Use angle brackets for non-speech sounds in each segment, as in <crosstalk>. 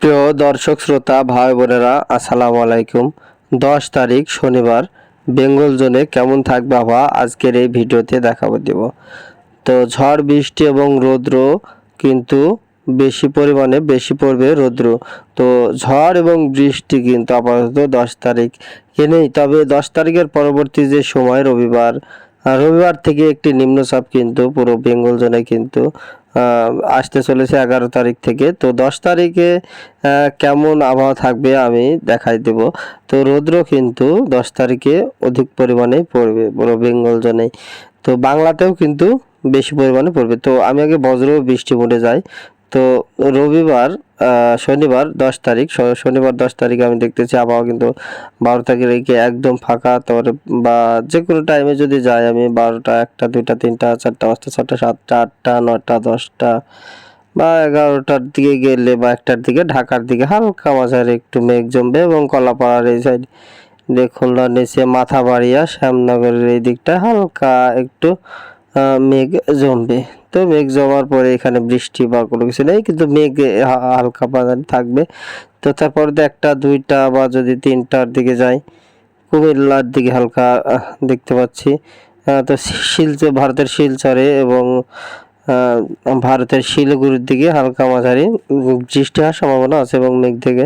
প্রিয় দর্শক, শ্রোতা, ভাই, বোনেরা, আসসালামু আলাইকুম। দশ তারিখ, শনিবার। বেঙ্গল জোনে কেমন থাকবে আবহাওয়া? আজকের এই ভিডিওতে দেখাবো, দেব। তো ঝড়, বৃষ্টি এবং রৌদ্র কিন্তু বেশি পরিমাণে, বেশি পড়বে রৌদ্র। তো ঝড় এবং বৃষ্টি কিন্তু আপাতত দশ তারিখ এ নেই তবে দশ তারিখের পরবর্তী যে সময়, রবিবার রবিবার থেকে একটি নিম্নচাপ কিন্তু পুরো বেঙ্গল জোনে কিন্তু আসতে চলেছে এগারো তারিখ থেকে। তো দশ তারিখে কেমন আবহাওয়া থাকবে আমি দেখাই দেব। তো রৌদ্র কিন্তু দশ তারিখে অধিক পরিমাণে পড়বে পুরো বেঙ্গল জোনে। তো বাংলাতেও কিন্তু বেশি পরিমাণে পড়বে। তো আমি আগে বজ্র বৃষ্টি মোডে যাই। তো রবিবার শনিবার দশ তারিখ শনিবার দশ তারিখে আমি দেখতেছি আবহাওয়া কিন্তু বারো তারিখে একদম ফাঁকা। তারপরে বা যে কোনো টাইমে যদি যাই আমি বারোটা, একটা, দুইটা, তিনটা, চারটা, পাঁচটা ছটা সাতটা, আটটা নটা দশটা বা এগারোটার দিকে গেলে বা একটার দিকে, ঢাকার দিকে হালকা মাঝারি একটু মেঘ জমবে এবং কলাপাড়ার এই সাইড খুলনার নিচে মাথা বাড়িয়া শ্যামনগরের এই দিকটা হালকা একটু মেঘ জমবে। তো মেঘ জমার পরে এখানে বৃষ্টি বা কোনো কিছু নেই, কিন্তু মেঘ হালকা বাদানি থাকবে। তো তারপর একটা, দুইটা বা যদি তিনটার দিকে যাই, কুমিল্লার দিকে হালকা দেখতে পাচ্ছি। তো শিলচর, ভারতের শিলচরে এবং ভারতের শিলিগুড়ির দিকে হালকা মাঝারি বৃষ্টি হওয়ার সম্ভাবনা আছে এবং মেঘ থেকে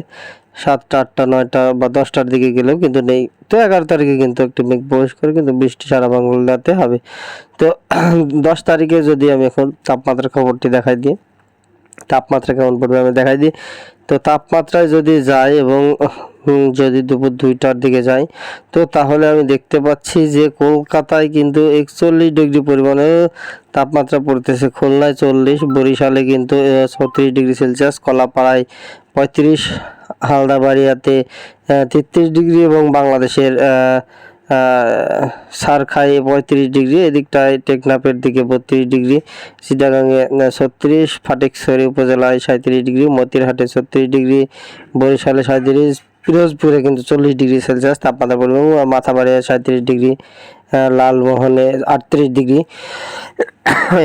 সাতটা, আটটা, নয়টা বা দশটার দিকে গেলেও কিন্তু নেই। তো এগারো তারিখে কিন্তু একটু মেঘ প্রবেশ করে কিন্তু বৃষ্টি সারা বাংলাতে হবে। তো <clears throat> দশ তারিখে যদি আমি এখন তাপমাত্রার খবরটি দেখাই দিই, তাপমাত্রা কেমন পড়বে আমি দেখাই দিই। তো তাপমাত্রায় যদি যাই এবং <clears throat> যদি দুপুর দুইটার দিকে যাই, তো তাহলে আমি দেখতে পাচ্ছি যে কলকাতায় কিন্তু একচল্লিশ ডিগ্রি পরিমাণে তাপমাত্রা পড়তেছে। খুলনায় চল্লিশ, বরিশালে কিন্তু ছত্রিশ ডিগ্রি সেলসিয়াস, কলাপাড়ায় পঁয়ত্রিশ হালদাবাড়িয়াতে তেত্রিশ ডিগ্রি এবং বাংলাদেশের আহ, আহ, সারখাই পঁয়ত্রিশ ডিগ্রি এদিকটায় টেকনাফের দিকে বত্রিশ ডিগ্রি চিটাগাঙে ছত্রিশ ফাটিকছড়ি উপজেলায় সাঁত্রিশ ডিগ্রি মতিরহাটে ছত্রিশ ডিগ্রি বরিশালে সাঁত্রিশ পিরোজপুরে কিন্তু চল্লিশ ডিগ্রি সেলসিয়াস তাপমাত্রা এবং মাথাবাড়িয়া সাঁত্রিশ ডিগ্রি লালমোহনে আটত্রিশ ডিগ্রি।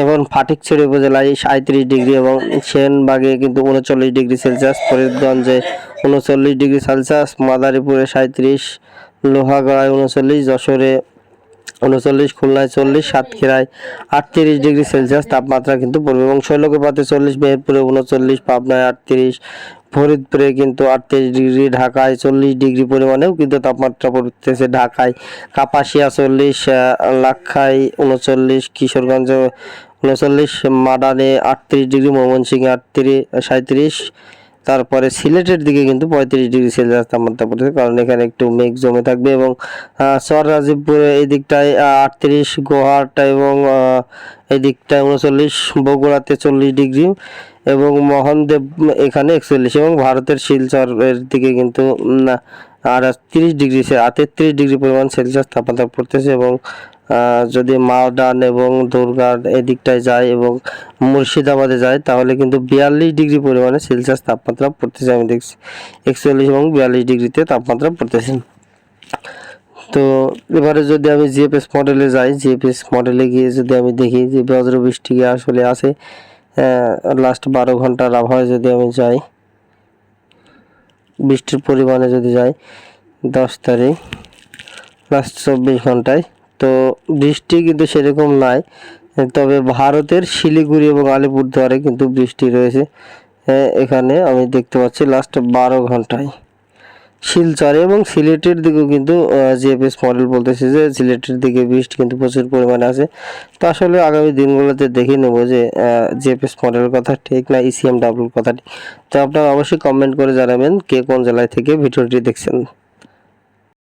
এবং ফাটিকছড়ি উপজেলায় সাঁত্রিশ ডিগ্রি এবং সেনবাগে কিন্তু উনচল্লিশ ডিগ্রি সেলসিয়াস। ফরিদগঞ্জে উনচল্লিশ ডিগ্রি সেলসিয়াস, মাদারীপুরে সাঁত্রিশ লোহাগড়ায় উনচল্লিশ, যশোরে উনচল্লিশ, খুলনায় চল্লিশ, সাতক্ষীরায় আটত্রিশ ডিগ্রি সেলসিয়াস। তাপমাত্রা কিন্তু পড়বে এবং শৈলকুপাতে চল্লিশ, মেহেরপুরে উনচল্লিশ, পাবনায় আটত্রিশ ফরিদপুরে কিন্তু আটত্রিশ ডিগ্রি, ঢাকায় চল্লিশ ডিগ্রি পরিমাণেও কিন্তু তাপমাত্রা পড়তেছে ঢাকায়। কাপাসিয়া চল্লিশ লাক্ষাই উনচল্লিশ, কিশোরগঞ্জ উনচল্লিশ মাদানে আটত্রিশ ডিগ্রি, ময়মনসিংহে আটত্রিশ সাঁত্রিশ তারপরে সিলেটের দিকে কিন্তু পঁয়ত্রিশ ডিগ্রি সেলসিয়াস তাপমাত্রা পড়েছে, কারণ এখানে একটু মেঘ জমে থাকবে এবং চর রাজীবপুরে এই দিকটায় আটত্রিশ গোহাটা এবং এই দিকটায় উনচল্লিশ, বগুড়াতে চল্লিশ ডিগ্রি এবং মোহনদেব, এখানে একচল্লিশ এবং ভারতের শিলচরের দিকে কিন্তু আর তিরিশ ডিগ্রি তেত্রিশ ডিগ্রি পরিমাণ সেলসিয়াস তাপমাত্রা পড়তেছে এবং যদি মাওডান এবং দুর্গার এদিকটায় যায় এবং মুর্শিদাবাদে যায়, তাহলে কিন্তু বিয়াল্লিশ ডিগ্রি পরিমাণে সেলসিয়াস তাপমাত্রা পড়তেছে আমি দেখছি। একচল্লিশ এবং বিয়াল্লিশ ডিগ্রিতে তাপমাত্রা পড়তেছে। তো এবারে যদি আমি জিএফএস মডেলে যাই, জিএফএস মডেলে গিয়ে যদি আমি দেখি যে বজ্র বৃষ্টি আসলে আছে লাস্ট বারো ঘণ্টার আবহাওয়ায় যদি আমি যাই, বৃষ্টির পরিমাণে যদি যাই, দশ তারিখ লাস্ট চব্বিশ ঘন্টায় তো বৃষ্টি কিন্তু সেরকম নাই। তবে ভারতের শিলিগুড়ি এবং আলিপুরদুয়ারে কিন্তু বৃষ্টি রয়েছে। এখানে আমি দেখতে পাচ্ছি লাস্ট বারো ঘন্টায়। শিলচরে এবং সিলেটের দিকেও কিন্তু জিএফএস মডেল বলতেছে যে সিলেটের দিকে বৃষ্টি কিন্তু প্রচুর পরিমাণে আছে। তো আসলে আগামী দিনগুলোতে দেখে নেব যে জিএফএস মডেলের কথা ঠিক না ইসিএম ডাব্লুর কথা ঠিক। তো আপনারা অবশ্যই কমেন্ট করে জানাবেন কে কোন জেলায় থেকে ভিডিওটি দেখছেন।